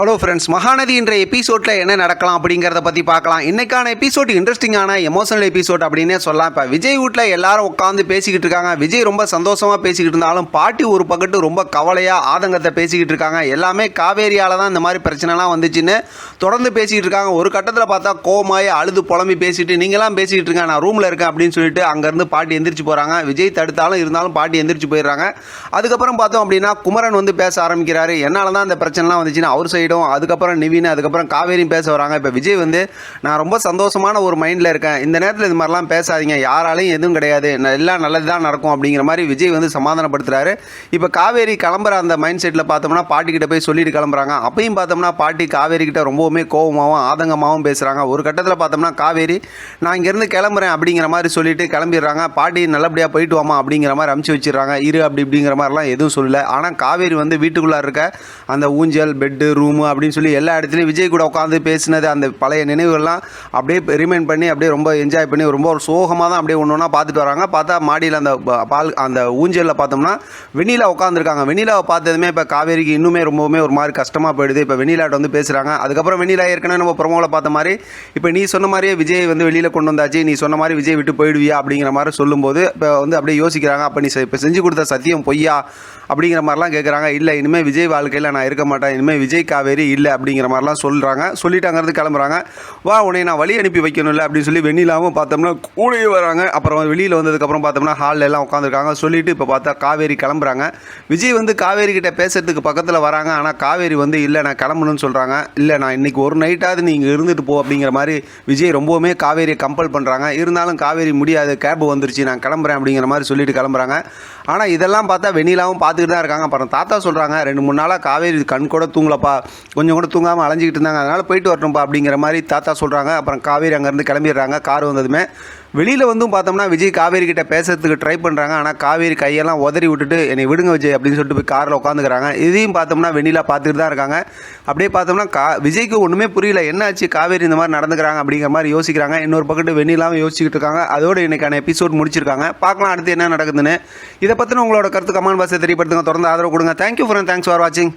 Hello friends Mahanadi என்ற எபிசோடில் என்ன நடக்கலாம் அப்படிங்கிறத பற்றி பார்க்கலாம். இன்னைக்கான எபிசோட் இன்ட்ரெஸ்டிங்கான எமோஷனல் எபிசோட் அப்படின்னே சொல்லலாம். இப்போ விஜய் வீட்டில் எல்லாரும் உட்காந்து பேசிக்கிட்டு இருக்காங்க. விஜய் ரொம்ப சந்தோஷமாக பேசிக்கிட்டு இருந்தாலும் பாட்டி ஒரு பக்கத்து ரொம்ப கவலையாக ஆதங்கத்தை பேசிக்கிட்டு இருக்காங்க. எல்லாமே காவேரியால் தான் இந்த மாதிரி பிரச்சனைலாம் வந்துச்சுன்னு தொடர்ந்து பேசிக்கிட்டு இருக்காங்க. ஒரு கட்டத்தில் பார்த்தா கோமாய் அழுது புலம்பி பேசிட்டு நீங்களாம் பேசிக்கிட்டு இருக்காங்க நான் ரூமில் இருக்கேன் அப்படின்னு சொல்லிட்டு அங்கேருந்து பாட்டி எந்திரிச்சு போகிறாங்க விஜய் தடுத்தாலும் இருந்தாலும் பாட்டி எந்திரிச்சு போயிடுறாங்க. அதுக்கப்புறம் பார்த்தோம் அப்படின்னா குமரன் வந்து பேச ஆரம்பிக்கிறாரு. என்னால் தான் இந்த பிரச்சனைலாம் வந்துச்சுன்னு அவர் சைடு ஆகிடும் அதுக்கப்புறம் நிவின் அதுக்கப்புறம் காவேரியும் பேச வராங்க. இப்போ விஜய் வந்து நான் ரொம்ப சந்தோஷமான ஒரு மைண்டில் இருக்கேன். இந்த நேரத்தில் இது மாதிரிலாம் பேசாதீங்க. யாராலையும் எதுவும் கிடையாது. எல்லாம் நல்லது தான் நடக்கும் அப்படிங்கிற மாதிரி விஜய் வந்து சமாதானப்படுத்துறாரு. இப்போ காவேரி கிளம்புற அந்த மைண்ட் செட்டில் பார்த்தோம்னா பாட்டிக்கிட்ட போய் சொல்லிட்டு கிளம்புறாங்க. அப்பயும் பார்த்தோம்னா பாட்டி காவேரி கிட்ட ரொம்பவுமே கோவமாகவும் ஆதங்கமாகவும் பேசுகிறாங்க ஒரு கட்டத்தில் பார்த்தோம்னா காவேரி நான் இங்கேருந்து கிளம்புறேன் அப்படிங்கிற மாதிரி சொல்லிட்டு கிளம்பிடுறாங்க. பாட்டி நல்லபடியாக போயிட்டு வாமா அப்படிங்கிற மாதிரி அமுச்சு வச்சிடுறாங்க. இரு அப்படி இப்படிங்கிற மாதிரிலாம் எதுவும் சொல்லல. ஆனால் காவேரி வந்து வீட்டுக்குள்ளே இருக்க அந்த ஊஞ்சல் பெட்டு ரூம் அப்படின்னு சொல்லி எல்லா இடத்துலையும் விஜய் கூட உட்காந்து பேசினது அந்த பழைய நினைவுகள்லாம் அப்படியே ரிமைண்ட் பண்ணி அப்படியே ரொம்ப என்ஜாய் பண்ணி ரொம்ப ஒரு சோகமாக தான் அப்படியே ஒன்று ஒன்றா பார்த்துட்டு வராங்க. பார்த்தா மாடியில் அந்த ப- பால் அந்த ஊஞ்சலில் பார்த்தோம்னா வெண்ணிலா உட்காந்துருக்காங்க வெண்ணிலாவை பார்த்ததுமே இப்போ காவேரிக்கு இன்னுமே ரொம்பவுமே ஒரு மாதிரி கஷ்டமாக போயிடுது. இப்போ வெண்ணிலாட்ட வந்து பேசுகிறாங்க அதுக்கப்புறம் வெண்ணிலா ஏற்கனவே நம்ம ப்ரொமோவில் பார்த்த மாதிரி இப்போ நீ சொன்ன மாதிரியே விஜய் வந்து வெளியில் கொண்டு வந்தாச்சு. நீ சொன்ன மாதிரி விஜய் விட்டு போயிடுவியா அப்படிங்கிற மாதிரி சொல்லும்போது இப்போ வந்து அப்படியே யோசிக்கிறாங்க. அப்போ நீ இப்போ செஞ்சு கொடுத்த சத்தியம் பொய்யா? அப்படிங்கிற மாதிரிலாம் கேட்குறாங்க இல்லை இனிமேல் விஜய் வாழ்க்கையில் நான் இருக்க மாட்டேன். இனிமேல் விஜய் காவேரி இல்லை அப்படிங்கிற மாதிரிலாம் சொல்கிறாங்க சொல்லிட்டாங்கிறது கிளம்புறாங்க. வா உன்னை நான் வழி அனுப்பி வைக்கணும்ல அப்படின்னு சொல்லி வெண்ணிலாவும் பார்த்தோம்னா கூடயே வராங்க. அப்புறம் வெளியில் வந்ததுக்கப்புறம் பார்த்தோம்னா ஹாலில் எல்லாம் உட்காந்துருக்காங்க சொல்லிட்டு இப்போ பார்த்தா காவேரி கிளம்புறாங்க. விஜய் வந்து காவேரி கிட்ட பேசுறதுக்கு பக்கத்தில் வராங்க. ஆனால் காவேரி வந்து இல்லை நான் கிளம்பணும்னு சொல்கிறாங்க இல்லை நான் இன்னைக்கு ஒரு நைட்டாவது நீங்கள் இருந்துட்டு போ அப்படிங்கிற மாதிரி விஜய் ரொம்பவுமே காவேரியை கம்பல் பண்ணுறாங்க இருந்தாலும் காவேரி முடியாது. கேப் வந்துருச்சு. நான் கிளம்புறேன் அப்படிங்கிற மாதிரி சொல்லிட்டு கிளம்புறாங்க. ஆனால் இதெல்லாம் பார்த்தா வெண்ணிலாவும் பார்த்து பார்த்துக்கிட்டு தான் இருக்காங்க. அப்புறம் தாத்தா சொல்கிறாங்க ரெண்டு மூணு நாளாக காவேரி கண் கூட தூங்கலப்பா. கொஞ்சம் கூட தூங்காமல் அலைஞ்சிக்கிட்டு இருந்தாங்க. அதனால் போயிட்டு வரட்டும்ப்பா அப்படிங்கிற மாதிரி தாத்தா சொல்கிறாங்க அப்புறம் காவேரி அங்கேருந்து கிளம்பிடுறாங்க. கார் வந்ததுமே வெளியில் வந்தும் பார்த்தோம்னா விஜய் காவேரி கிட்ட பேசுறதுக்கு ட்ரை பண்ணுறாங்க ஆனால் காவேரி கையெல்லாம் உதறி விட்டுட்டு என்னை விடுங்க விஜய் அப்படின்னு சொல்லிட்டு போய் காரில் உட்காந்துக்கிறாங்க இதையும் பார்த்தோம்னா வெண்ணிலா பார்த்துட்டு தான் இருக்காங்க. அப்படியே பார்த்தோம்னா கா விஜய்க்கு ஒன்றுமே புரியல. என்னாச்சு காவேரி இந்த மாதிரி நடந்துக்கிறாங்க அப்படிங்கிற மாதிரி யோசிக்கிறாங்க. இன்னொரு பக்கத்து வெண்ணிலாவும் யோசிச்சுக்கிட்டு இருக்காங்க. அதோட இன்னைக்கான எபிசோட் முடிச்சிருக்காங்க. பார்க்கலாம் அடுத்து என்ன நடக்குதுன்னு. இதை பற்றின உங்களோட கருத்து கமெண்ட் பாக்ஸை தெரியப்படுத்துங்க. தொடர்ந்து ஆதரவு கொடுங்க. தேங்க்யூ ஃபார் தேங்க்ஸ் ஃபார் வாட்சிங்